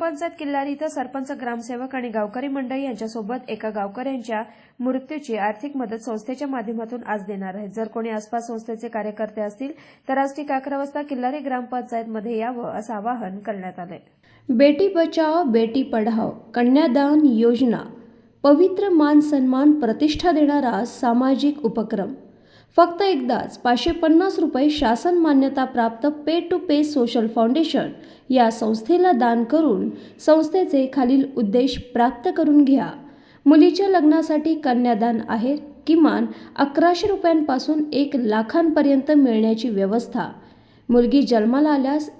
ग्रामपंचायत किल्लारी इथं सरपंच ग्रामसेवक आणि गावकरी मंडळी यांच्यासोबत एका गावकऱ्यांच्या मृत्यूची आर्थिक मदत संस्थेच्या माध्यमातून आज देणार आहे जर कोणी आसपास संस्थेचे कार्यकर्ते असतील तर आज ठीक अकरा वाजता किल्लारी ग्रामपंचायतमध्ये यावं असं आवाहन करण्यात आलंय. बेटी बचाओ बेटी पढाओ कन्यादान योजना पवित्र मान सन्मान प्रतिष्ठा देणारा सामाजिक उपक्रम. फक्त एकदाच पाचशे पन्नास रुपये शासन मान्यता प्राप्त pay to pay social foundation या संस्थेला दान करून संस्थेचे खालील उद्देश प्राप्त करून घ्या. मुलीच्या लग्नासाठी कन्यादान आहे किमान अकराशे रुपयांपासून एक लाखांपर्यंत मिळण्याची व्यवस्था. मुलगी जन्माला आल्यास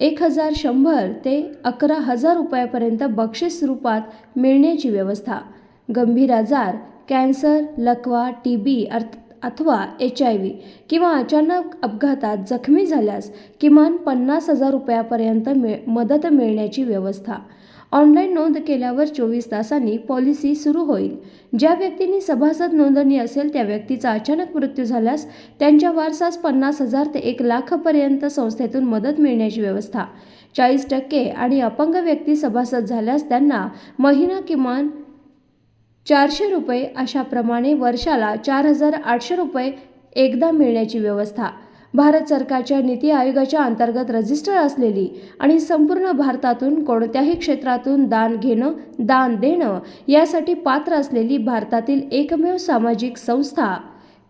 एक हजार शंभर ते अकरा हजार रुपयापर्यंत बक्षीस रूपात मिळण्याची व्यवस्था. गंभीर आजार कॅन्सर लकवा टी बी अर्थ अथवा एच आय व्ही किंवा अचानक अपघातात जखमी झाल्यास किमान पन्नास हजार रुपयापर्यंत मिळ मदत मिळण्याची व्यवस्था. ऑनलाईन नोंद केल्यावर चोवीस तासांनी पॉलिसी सुरू होईल. ज्या व्यक्तींनी सभासद नोंदणी असेल त्या व्यक्तीचा अचानक मृत्यू झाल्यास त्यांच्या वारसास पन्नास हजार ते एक लाखपर्यंत संस्थेतून मदत मिळण्याची व्यवस्था. चाळीस टक्के आणि अपंग व्यक्ती सभासद झाल्यास त्यांना महिना किमान चारशे रुपये अशाप्रमाणे वर्षाला चार हजार आठशे रुपये एकदा मिळण्याची व्यवस्था. भारत सरकारच्या नीती आयोगाच्या अंतर्गत रजिस्टर असलेली आणि संपूर्ण भारतातून कोणत्याही क्षेत्रातून दान घेणं दान देणं यासाठी पात्र असलेली भारतातील एकमेव सामाजिक संस्था.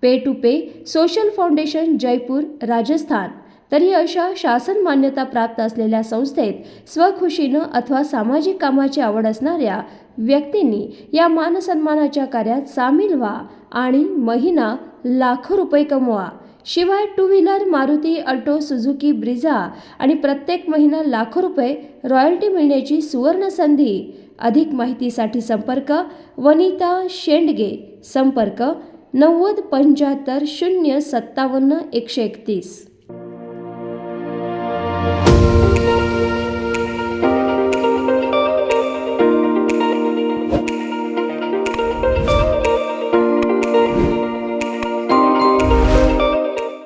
Pay to pay social foundation Jaipur Rajasthan. तरी अशा शासन मान्यता प्राप्त असलेल्या संस्थेत स्वखुशीनं अथवा सामाजिक कामाची आवड असणाऱ्या व्यक्तींनी या मानसन्मानाच्या कार्यात सामील व्हा आणि महिना लाखो रुपये कमवा. शिवाय two wheeler Maruti Alto Suzuki Brezza आणि प्रत्येक महिना लाखो रुपये रॉयल्टी मिळण्याची सुवर्ण संधी. अधिक माहितीसाठी संपर्क वनिता शेंडगे. संपर्क नव्वद पंच्याहत्तर शून्य सत्तावन्न एकशे एकतीस.